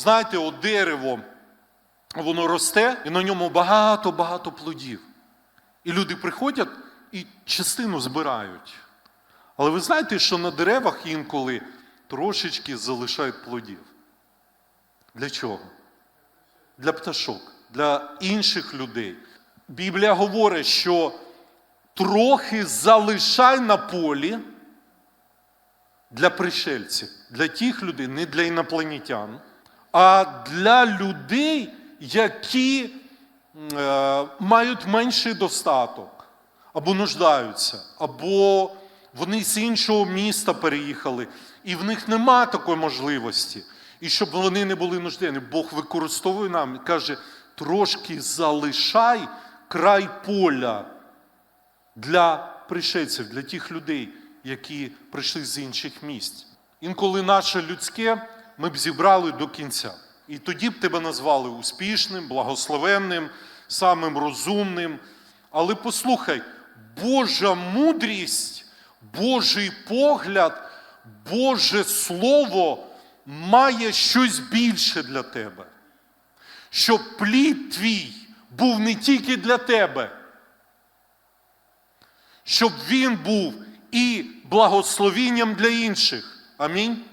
знаєте, от дерево, воно росте, і на ньому багато-багато плодів. І люди приходять і частину збирають. Але ви знаєте, що на деревах інколи трошечки залишають плодів. Для чого? Для пташок, для інших людей. Біблія говорить, що трохи залишай на полі для пришельців, для тих людей, не для інопланетян, а для людей, які е, мають менший достаток, або нуждаються, або вони з іншого міста переїхали, і в них нема такої можливості. І щоб вони не були нужденні, Бог використовує нам і каже: трошки залишай край поля для пришельців, для тих людей, які прийшли з інших місць. Інколи наше людське ми б зібрали до кінця. І тоді б тебе назвали успішним, благословенним, самим розумним. Але послухай, Божа мудрість, Божий погляд, Боже Слово має щось більше для тебе. Щоб плід твій був не тільки для тебе, щоб він був і благословінням для інших. Амінь.